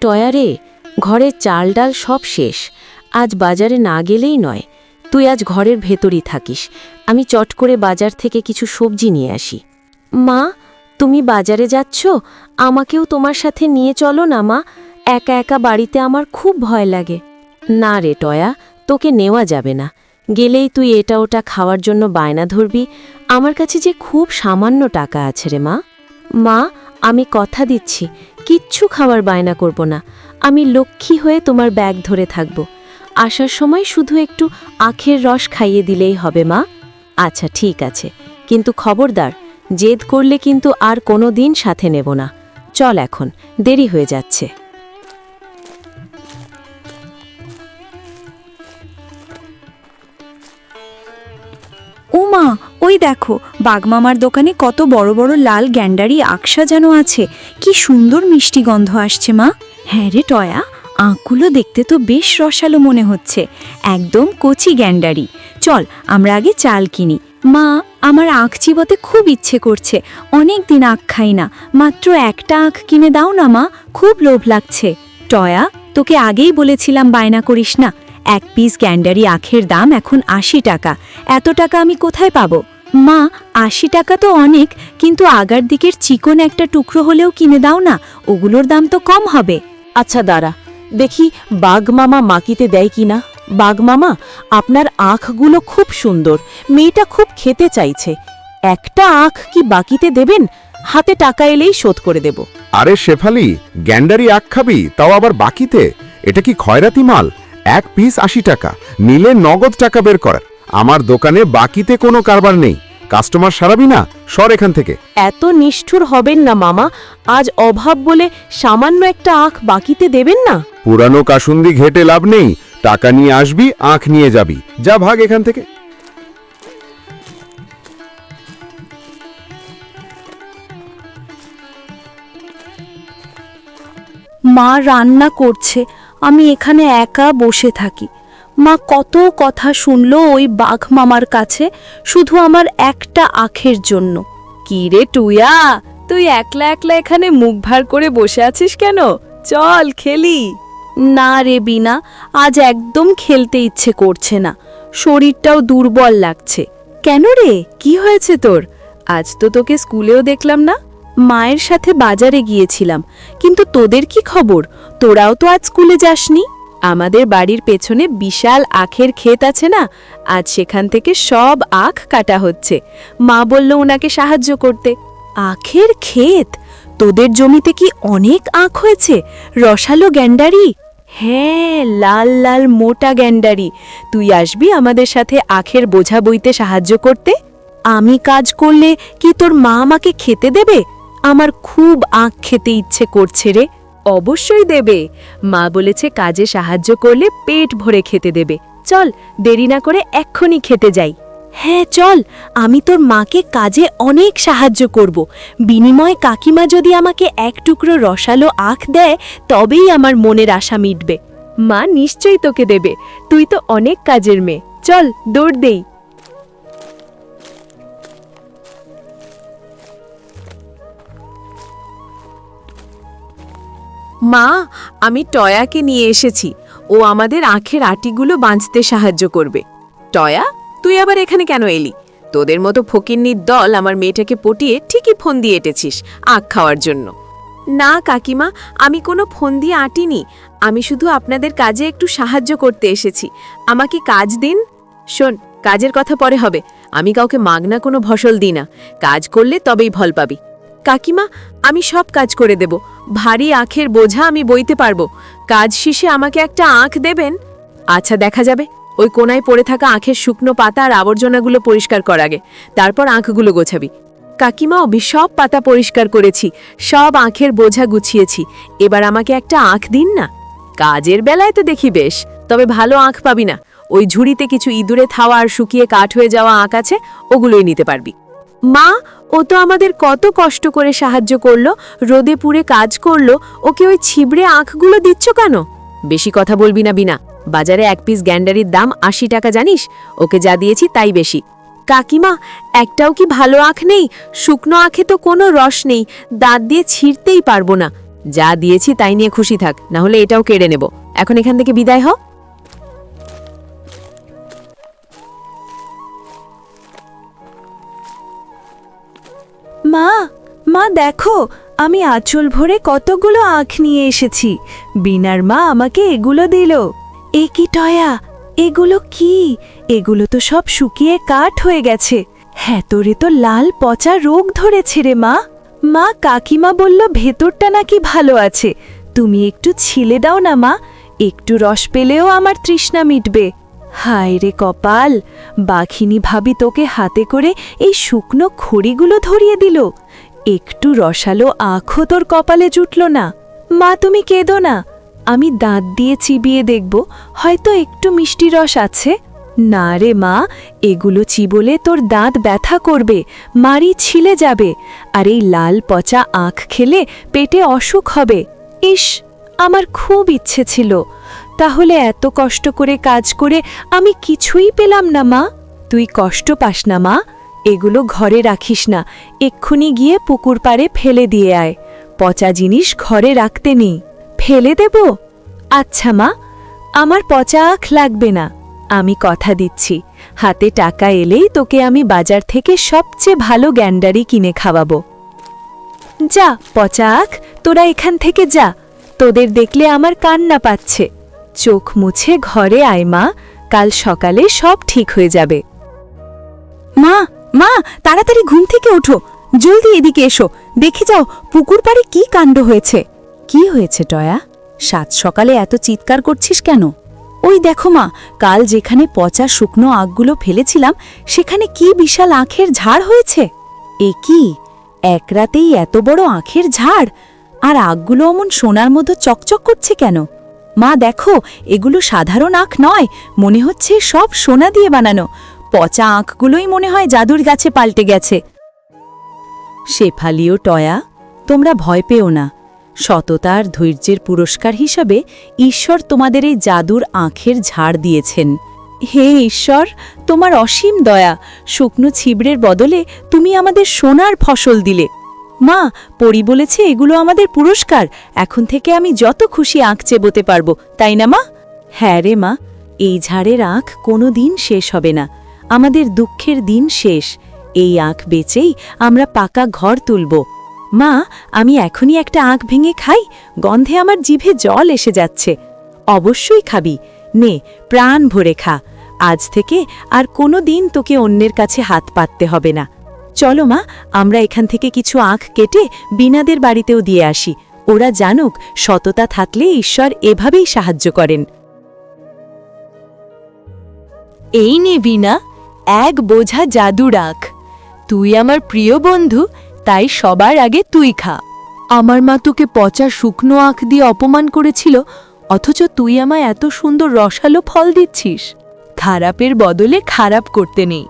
টয়ারে ঘরের চাল ডাল সব শেষ। আজ বাজারে না গেলেই নয়। তুই আজ ঘরের ভেতরই থাকিস। আমি চট করে বাজার থেকে কিছু সবজি নিয়ে আসি। মা, তুমি বাজারে যাচ্ছ? আমাকেও তোমার সাথে নিয়ে চলো না, মা। একা একা বাড়িতে আমার খুব ভয় লাগে। না রে টয়া, তোকে নেওয়া যাবে না। গেলেই তুই এটা ওটা খাওয়ার জন্য বায়না ধরবি। আমার কাছে যে খুব সামান্য টাকা আছে রে মা। মা আমি কথা দিচ্ছি, কিচ্ছু খাওয়ার বায়না করব না। আমি লক্ষ্মী হয়ে তোমার ব্যাগ ধরে থাকব। আসার সময় শুধু একটু আখের রস খাইয়ে দিলেই হবে, মা। আচ্ছা ঠিক আছে। কিন্তু খবরদার, জেদ করলে কিন্তু আর কোনো দিন সাথে নেব না। চল এখন, দেরি হয়ে যাচ্ছে। ওই দেখো বাগমামার দোকানে কত বড় বড় লাল গ্যান্ডারি আকশা যেন আছে। কি সুন্দর মিষ্টি গন্ধ আসছে মা। হ্যাঁ রে টয়া আঁকগুলো দেখতে তো বেশ রসালো মনে হচ্ছে। একদম কচি গ্যান্ডারি। চল, আমরা আগে চাল কিনি। মা, আমার আখ চিবতে খুব ইচ্ছে করছে। অনেক দিন আখ খাই না। মাত্র একটা আখ কিনে দাও না মা, খুব লোভ লাগছে। টয়া, তোকে আগেই বলেছিলাম বায়না করিস না। এক পিস গ্যান্ডারি আখের দাম এখন আশি টাকা। এত টাকা আমি কোথায় পাবো? মা, আশি টাকা তো অনেক, কিন্তু আগার দিকের চিকন একটা টুকরো হলেও কিনে দাও না, ওগুলোর দাম তো কম হবে। আচ্ছা দাঁড়া, দেখি বাঘমামা মাকিতে দেয় কি না বাঘমামা আপনার আঁখগুলো খুব সুন্দর, মেয়েটা খুব খেতে চাইছে। একটা আঁখ কি বাকিতে দেবেন? হাতে টাকা এলেই শোধ করে দেব। আরে শেফালি, গ্যান্ডারি আখ খাবি, তাও আবার বাকিতে? এটা কি খয়রাতি মাল? এক পিস আশি টাকা, নিলে নগদ টাকা বের করার। আমার দোকানে বাকিতে কোনো কারবার নেই। কাস্টমার সারাবি না? সর এখান থেকে। এত নিষ্ঠুর হবেন না মামা। আজ অভাব বলে সামান্য একটা আঁখ বাকিতে দেবেন না? পুরানো কাসুন্দি ঘেটে লাভ নেই। টাকা নিয়ে আসবি আখ নিয়ে যাবি। যা ভাগ এখান থেকে। মা রান্না করছে। আমি এখানে একা বসে থাকি। মা কত কথা শুনলো ওই বাঘ মামার কাছে, শুধু আমার একটা আখের জন্য। কি রে টুয়া, তুই একলা একলা এখানে মুখ ভার করে বসে আছিস কেন? চল, খেলি। না রে বিনা আজ একদম খেলতে ইচ্ছে করছে না। শরীরটাও দুর্বল লাগছে। কেন রে? কি হয়েছে তোর? আজ তো তোকে স্কুলেও দেখলাম না। মায়ের সাথে বাজারে গিয়েছিলাম, কিন্তু তোদের কি খবর? তোরাও তো আজ স্কুলে যাসনি? আমাদের বাড়ির পেছনে বিশাল আখের ক্ষেত আছে না? আজ সেখান থেকে সব আখ কাটা হচ্ছে। মা বলল ওনাকে সাহায্য করতে। আখের ক্ষেত? তোদের জমিতে কি অনেক আখ হয়েছে? রসালো গ্যান্ডারি? হ্যাঁ লাল লাল মোটা গ্যান্ডারি। তুই আসবি আমাদের সাথে আখের বোঝা বইতে সাহায্য করতে। আমি কাজ করলে কি তোর মা আমাকে খেতে দেবে? আমার খুব আখ খেতে ইচ্ছে করছে রে। অবশ্যই দেবে। মা বলেছে কাজে সাহায্য করলে পেট ভরে খেতে দেবে। চল, দেরি না করে এক্ষুনি খেতে যাই। হ্যাঁ চল, আমি তোর মাকে কাজে অনেক সাহায্য করব। বিনিময়ে কাকিমা যদি আমাকে এক টুকরো রসালো আখ দেয়, তবেই আমার মনের আশা মিটবে। মা নিশ্চয়ই তোকে দেবে। তুই তো অনেক কাজের মেয়ে। চল, দৌড় দেই। মা, আমি টয়াকে নিয়ে এসেছি। ও আমাদের আখের আটিগুলো বাঁচতে সাহায্য করবে। টয়া, তুই আবার এখানে কেন এলি? তোদের মতো ফকিন্নির দল আমার মেয়েটাকে পটিয়ে ঠিকই ফোন দিয়ে এটেছিস আখ খাওয়ার জন্য। না, কাকিমা, আমি কোনো ফোন দিয়ে আঁটিনি আমি শুধু আপনাদের কাজে একটু সাহায্য করতে এসেছি। আমাকে কাজ দিন। শোন, কাজের কথা পরে হবে। আমি কাউকে মাগনা কোনো ফসল দিই না। কাজ করলে তবেই ফল পাবি। কাকিমা, আমি সব কাজ করে দেব। ভারী আখের বোঝা আমি বইতে পারব। কাজ শেষে আমাকে একটা আখ দেবেন? আচ্ছা দেখা যাবে। ওই কোনায় পড়ে থাকা আখের শুকনো পাতা আর আবর্জনাগুলো পরিষ্কার কর আগে। তারপর আঁখগুলো গোছাবি। কাকিমা, অবি, সব পাতা পরিষ্কার করেছি। সব আঁখের বোঝা গুছিয়েছি। এবার আমাকে একটা আখ দিন না? কাজের বেলায় তো দেখি বেশ, তবে ভালো আঁখ পাবি না। ওই ঝুড়িতে কিছু ইঁদুরে থাওয়া আর শুকিয়ে কাঠ হয়ে যাওয়া আখ আছে, ওগুলোই নিতে পারবি। মা ও তো আমাদের কত কষ্ট করে সাহায্য করল, রোদে পুড়ে কাজ করল, ওকে ওই ছিবড়ে আঁখগুলো দিচ্ছ কেন? বেশি কথা বলবি না, বিনা। বাজারে এক পিস গ্যান্ডারির দাম আশি টাকা, জানিস? ওকে যা দিয়েছি তাই বেশি। কাকিমা, একটাও কি ভালো আখ নেই? শুকনো আখে তো কোনো রস নেই। দাঁত দিয়ে ছিঁড়তেই পারব না। যা দিয়েছি তাই নিয়ে খুশি থাক, না হলে এটাও কেড়ে নেব। এখন এখান থেকে বিদায় হ। মা মা দেখো, আমি আঁচল ভরে কতগুলো আখ নিয়ে এসেছি। বিনার মা আমাকে এগুলো দিল। এ কি টয়া? এগুলো কি? এগুলো তো সব শুকিয়ে কাঠ হয়ে গেছে। হ্যাঁ তোরে তো লাল পচা রোগ ধরেছে রে মা। মা, কাকিমা বলল ভেতরটা নাকি ভালো আছে। তুমি একটু ছিলে দাও না মা, একটু রস পেলেও আমার তৃষ্ণা মিটবে। হায় রে কপাল, বাঘিনী ভাবি তোকে হাতে করে এই শুকনো খড়িগুলো ধরিয়ে দিল। একটু রসালো আখও তোর কপালে জুটল না। মা, তুমি কেঁদো না। আমি দাঁত দিয়ে চিবিয়ে দেখব, হয়তো একটু মিষ্টি রস আছে। না রে মা, এগুলো চিবলে তোর দাঁত ব্যথা করবে মারি ছিলে যাবে, আর এই লাল পচা আখ খেলে পেটে অসুখ হবে। ইস, আমার খুব ইচ্ছে ছিল। তাহলে এত কষ্ট করে কাজ করে আমি কিছুই পেলাম না, মা। তুই কষ্ট পাস না, মা। এগুলো ঘরে রাখিস না। এক্ষুনি গিয়ে পুকুর পাড়ে ফেলে দিয়ে আয়। পচা জিনিস ঘরে রাখতে নেই। ফেলে দেব? আচ্ছা মা। আমার পচা আখ লাগবে না। আমি কথা দিচ্ছি। হাতে টাকা এলেই তোকে আমি বাজার থেকে সবচেয়ে ভালো গ্যান্ডারি কিনে খাওয়াবো। যা, পচা আখ, তোরা এখান থেকে যা। তোদের দেখলে আমার কান্না পাচ্ছে। চোখ মুছে ঘরে আয় মা, কাল সকালে সব ঠিক হয়ে যাবে। মা মা, তাড়াতাড়ি ঘুম থেকে ওঠো, জলদি এদিকে এসো, দেখে যাও পুকুর পাড়ে কি কাণ্ড হয়েছে। কি হয়েছে টয়া? সাত সকালে এত চিৎকার করছিস কেন? ওই দেখো মা, কাল যেখানে পচা শুকনো আখগুলো ফেলেছিলাম, সেখানে কি বিশাল আখের ঝাড় হয়েছে? এ কি? এক রাতেই এত বড় আখের ঝাড়? আর আখগুলো অমন সোনার মতো চকচক করছে কেন? মা দেখো, এগুলো সাধারণ আখ নয়, মনে হচ্ছে সব সোনা দিয়ে বানানো। পচা আঁখগুলোই মনে হয় জাদুর গাছে পাল্টে গেছে। শেফালিও টয়া, তোমরা ভয় পেও না। সততার ধৈর্যের পুরস্কার হিসাবে ঈশ্বর তোমাদের এই জাদুর আঁখের ঝাড় দিয়েছেন। হে ঈশ্বর, তোমার অসীম দয়া, শুকনো ছিবড়ের বদলে তুমি আমাদের সোনার ফসল দিলে। মা, পরি বলেছে এগুলো আমাদের পুরস্কার। এখন থেকে আমি যত খুশি আঁখ চেবোতে পারব, তাই না মা? হ্যাঁ রে মা, এই ঝাড়ের আঁখ কোনো দিন শেষ হবে না। আমাদের দুঃখের দিন শেষ। এই আঁখ বেচেই আমরা পাকা ঘর তুলব। মা, আমি এখনই একটা আঁখ ভেঙে খাই, গন্ধে আমার জিভে জল এসে যাচ্ছে। অবশ্যই খাবি। নে, প্রাণ ভরে খা। আজ থেকে আর কোনো দিন তোকে অন্যের কাছে হাত পাততে হবে না। চলো মা, আমরা এখান থেকে কিছু আঁখ কেটে বিনাদের বাড়িতেও দিয়ে আসি। ওরা জানুক, সততা থাকলে ঈশ্বর এভাবেই সাহায্য করেন। এই নে বিনা, এক বোঝা জাদু রাখ তুই আমার প্রিয় বন্ধু, তাই সবার আগে তুই খা। আমার মা তোকে পচা শুকনো আখ দিয়ে অপমান করেছিল, অথচ তুই আমায় এত সুন্দর রসালো ফল দিচ্ছিস। খারাপের বদলে খারাপ করতে নেই।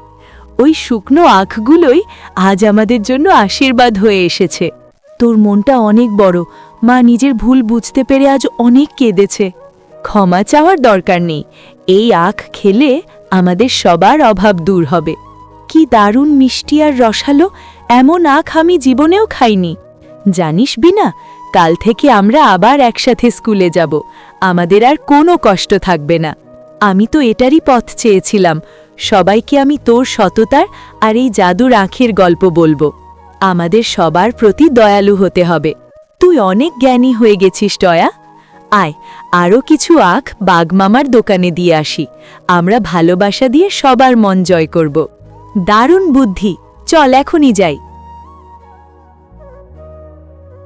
ওই শুকনো আখগুলোই আজ আমাদের জন্য আশীর্বাদ হয়ে এসেছে। তোর মনটা অনেক বড়। মা নিজের ভুল বুঝতে পেরে আজ অনেক কেঁদেছে। ক্ষমা চাওয়ার দরকার নেই। এই আখ খেলে আমাদের সবার অভাব দূর হবে। কি দারুণ মিষ্টি আর রসালো এমন আখ আমি জীবনেও খাইনি। জানিস বিনা, কাল থেকে আমরা আবার একসাথে স্কুলে যাব। আমাদের আর কোনো কষ্ট থাকবে না। আমি তো এটারই পথ চেয়েছিলাম। সবাইকে আমি তোর সততার আর এই জাদুর আঁখের গল্প বলব। আমাদের সবার প্রতি দয়ালু হতে হবে। তুই অনেক জ্ঞানী হয়ে গেছিস, টয়া। আয় আরও কিছু আখ বাগমামার দোকানে দিয়ে আসি। আমরা ভালোবাসা দিয়ে সবার মন জয় করব। দারুণ বুদ্ধি। চল, এখনই যাই।